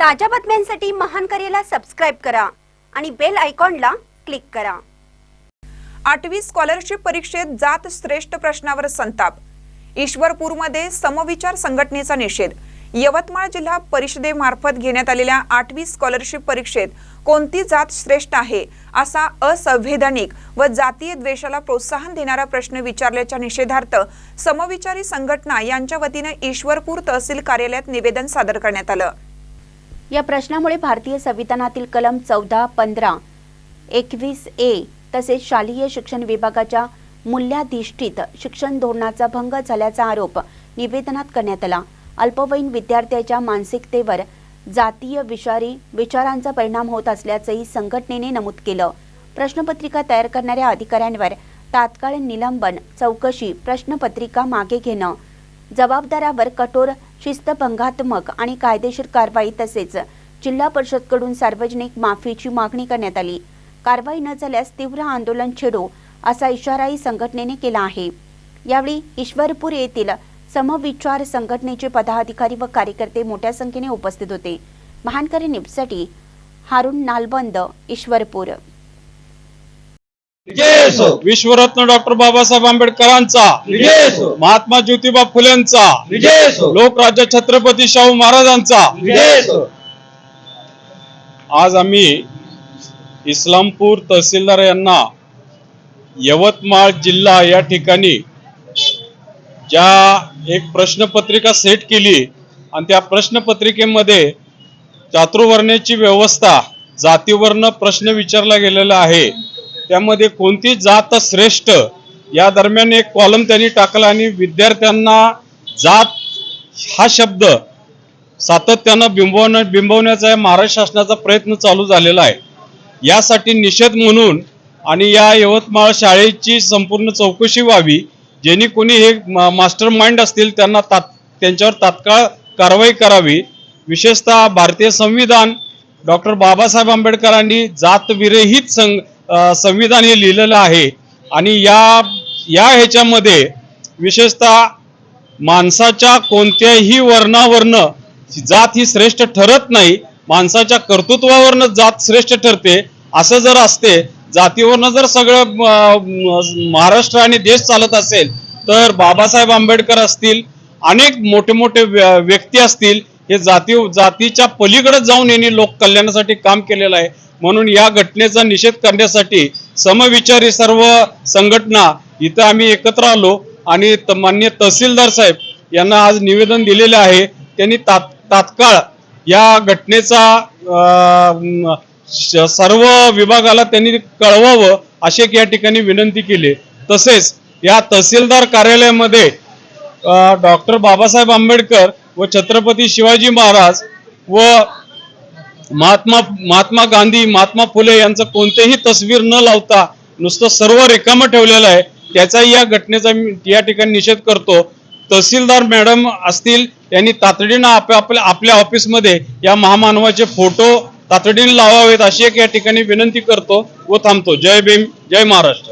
ताज्या बातम्यांसाठी महान करेला सबस्क्राईब करा आणि बेल आयकॉनला क्लिक करा. आठवी स्कॉलरशिप परीक्षेत जात श्रेष्ठ प्रश्नावर संताप. ईश्वरपूरमध्ये समविचार संघटनेचा निषेध. यवतमाळ जिल्हा परिषदेमार्फत घेण्यात आलेल्या आठवी स्कॉलरशिप परीक्षेत कोणती जात श्रेष्ठ आहे असा असंवैधानिक व जातीय द्वेषाला प्रोत्साहन देणारा प्रश्न विचारल्याच्या निषेधार्थ समविचारी संघटना यांच्या वतीनं ईश्वरपूर तहसील कार्यालयात निवेदन सादर करण्यात आलं. या प्रश्नामुळे भारतीय संविधानातील कलम चौदा पंधरा एकवीस ए तसेच शालेय शिक्षण विभागाच्या मूल्याधिष्ठित शिक्षण धोरणाचा भंग झाल्याचा आरोप निवेदनात करण्यात आला. अल्पवयीन विद्यार्थ्याच्या मानसिकतेवर जातीय विषारी विचारांचा परिणाम होत असल्याचंही संघटनेने नमूद केलं. प्रश्नपत्रिका तयार करणाऱ्या अधिकाऱ्यांवर तात्काळ निलंबन चौकशी प्रश्नपत्रिका मागे घेणं जबाबदारावर कठोर शिस्तभंगात्मक आणि कायदेशीर कारवाई तसेच जिल्हा परिषदकडून सार्वजनिक माफीची मागणी करण्यात आली. कारवाई न झाल्यास तीव्र आंदोलन छेडू असा इशाराही संघटनेने केला आहे. यावेळी ईश्वरपूर येथील समविचार संघटनेचे पदाधिकारी व कार्यकर्ते मोठ्या संख्येने उपस्थित होते. महानकरी निपसाठी हारून नालबंद ईश्वरपूर. विश्वरत्न डॉक्टर बाबासाहेब आंबेडकरांचा. महात्मा ज्योतिबा फुलेंचा. लोकराज्य छत्रपती शाहू महाराजांचा. आज आम्ही इस्लामपूर तहसीलदार यांना यवतमाळ जिल्हा या ठिकाणी ज्या एक प्रश्नपत्रिका सेट केली आणि त्या प्रश्नपत्रिकेमध्ये चातुर्वर्ण्याची व्यवस्था जातीवरनं प्रश्न विचारला गेलेला आहे. त्यामध्ये कोणती जात श्रेष्ठ? या दरम्यान एक कॉलम त्यांनी टाकला आणि विद्यार्थ्यांना जात हा शब्द सातत्यानं बिंबवण्या बिंबवण्याचा या महाराष्ट्र शासनाचा प्रयत्न चालू झालेला आहे. यासाठी निषेध म्हणून आणि या यवतमाळ शाळेची संपूर्ण चौकशी व्हावी जेणे कोणी हे मास्टर माइंड असतील त्यांना तात त्यांच्यावर तात्काळ कारवाई करावी. विशेषतः भारतीय संविधान डॉक्टर बाबासाहेब आंबेडकरांनी जातविरहित संघ संविधान हे लिहिलेलं आहे. आणि या या ह्याच्यामध्ये विशेषतः माणसाच्या कोणत्याही वर्णावरनं जात ही श्रेष्ठ ठरत नाही. माणसाच्या कर्तृत्वावरनं जात श्रेष्ठ ठरते. असं जर असते जातीवरनं जर सगळं महाराष्ट्र आणि देश चालत असेल तर बाबासाहेब आंबेडकर असतील अनेक मोठे मोठे व्य- व्यक्ती असतील हे जाती जातीच्या पलीकडे जाऊन यांनी लोक कल्याणासाठी काम केलेलं आहे. म्हणून या घटनेचा निषेध करण्यासाठी समविचारी सर्व संघटना इथं आम्ही एकत्र आलो आणि त- तहसीलदार साहेब यांना आज निवेदन दिलेले आहे. त्यांनी तात तात्काळ या घटनेचा श- सर्व विभागाला त्यांनी कळवावं अशी एक या ठिकाणी विनंती केली. तसेच या तहसीलदार कार्यालयामध्ये डॉक्टर बाबासाहेब आंबेडकर व छत्रपती शिवाजी महाराज व महात्मा महात्मा गांधी महात्मा फुले यांचं कोणतेही तस्वीर न लावता नुसतं सर्व रिकामं ठेवलेलं आहे. त्याचाही या घटनेचा मी या ठिकाणी निषेध करतो. तहसीलदार मॅडम असतील यांनी तातडीनं आपल्या आपल्या आपल्या ऑफिसमध्ये या महामानवाचे फोटो तातडीने लावावेत अशी एक या ठिकाणी विनंती करतो व थांबतो. जय भीम जय महाराष्ट्र.